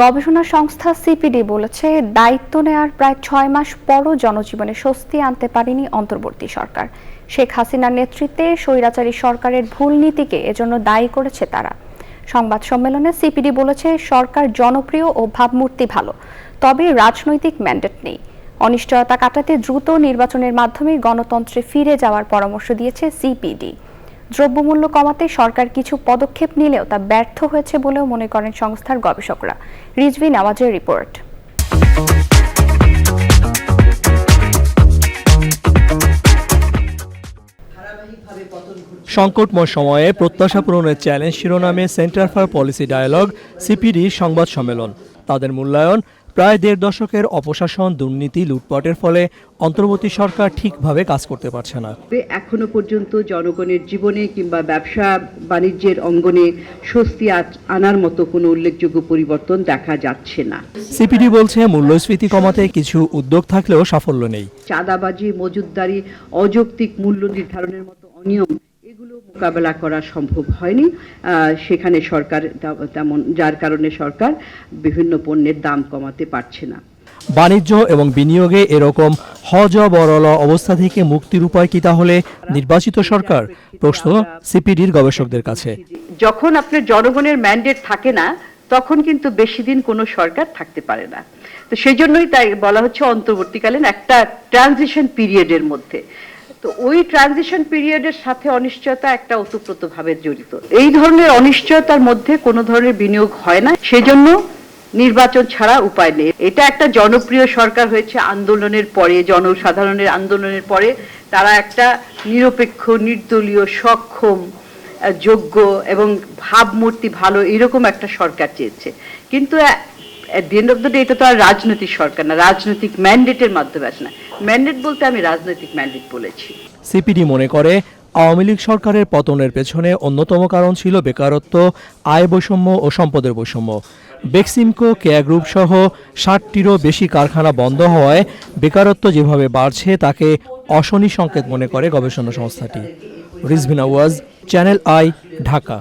গবেষণা সংস্থা সিপিডি বলেছে, দায়িত্ব নেয়ার প্রায় ছয় মাস পরও জনজীবনে স্বস্তি আনতে পারেনি অন্তর্বর্তী সরকার। শেখ হাসিনার নেতৃত্বে স্বৈরাচারী সরকারের ভুল নীতিকে এজন্য দায়ী করেছে তারা। সংবাদ সম্মেলনে সিপিডি বলেছে, সরকার জনপ্রিয় ও ভাবমূর্তি ভালো, তবে রাজনৈতিক ম্যান্ডেট নেই। অনিশ্চয়তা কাটাতে দ্রুত নির্বাচনের মাধ্যমে গণতন্ত্রে ফিরে যাওয়ার পরামর্শ দিয়েছে সিপিডি দ্রব্যমূল্য কমাতে সরকার কিছু পদক্ষেপ নিলেও তা ব্যর্থ হয়েছে বলেও মনে করেন সংস্থার গবেষকরা। রিজভি নওয়াজের রিপোর্ট। সংকটময় সময়ে প্রত্যাশা পূরণের চ্যালেঞ্জ শিরোনামে centre for policy dialogue, CPD সংবাদ সম্মেলন। তাদের মূল্যায়ন প্রায় দেড় দশকের অপশাসন দুর্নীতি লুটপাটের ফলে অন্তর্বর্তী সরকার ঠিকভাবে কাজ করতে পারছে না। এখনও পর্যন্ত জনগণের জীবনে কিংবা ব্যবসা বাণিজ্যের অঙ্গনে স্বস্তি আনার মতো কোনো উল্লেখযোগ্য পরিবর্তন দেখা যাচ্ছে না। সিপিডি বলছে মূল্যস্ফীতি কমাতে কিছু উদ্যোগ থাকলেও সাফল্য নেই। চাঁদাবাজি মজুদদারি অযৌক্তিক মূল্য নির্ধারণের মতো অনিয়ম মোকাবেলা করা সম্ভব হয়নি। সেখানে সরকার তেমন যার কারণে সরকার বিভিন্ন পণ্যের দাম কমাতে পারছে না। বাণিজ্য এবং বিনিয়োগে এরকম হজ বরল অবস্থা থেকে মুক্তির উপায় কি তাহলে? নির্বাচিত সরকার? প্রশ্ন সিপিডির গবেষকদের কাছে। যখন আপনার জনগণের ম্যান্ডেট থাকে না তখন কিন্তু বেশি দিন কোনো সরকার থাকতে পারে না। তো সেই জন্যই তাই বলা হচ্ছে অন্তর্বর্তীকালীন একটা ট্রানজিশন পিরিয়ডের মধ্যে। তো ওই ট্রানজিশন পিরিয়ডের সাথে অনিশ্চয়তা একটা ওতপ্রোতভাবে জড়িত। এই ধরনের অনিশ্চয়তার মধ্যে কোনো ধরনের বিনিয়োগ হয় না, সেজন্য নির্বাচন ছাড়া উপায় নেই। এটা একটা জনপ্রিয় সরকার হয়েছে আন্দোলনের পরে, জনসাধারণের আন্দোলনের পরে। তারা একটা নিরপেক্ষ, নির্দলীয়, সক্ষম যোগ্য এবং ভাবমূর্তি ভালো এরকম একটা সরকার চেয়েছে। কিন্তু at the end of the day এটা তো আর রাজনৈতিক সরকার না, রাজনৈতিক ম্যান্ডেটের মাধ্যমে আসে না। ম্যান্ডেট বলতে আমি রাজনৈতিক ম্যান্ডেট বলেছি। সিপিডি মনে করে, আওয়ামী লীগ সরকারের পতনের পেছনে অন্যতম কারণ ছিল বেকারত্ব, আয় বৈষম্য ও সম্পদের বৈষম্য। বেক্সিমকো, কেয়া গ্রুপ সহ ষাটটিরও বেশি কারখানা বন্ধ হওয়ায় বেকারত্ব যেভাবে বাড়ছে, তাকে অশনি সংকেত মনে করে গবেষণা সংস্থাটি। Rizvina Waz, channel I, Dhaka.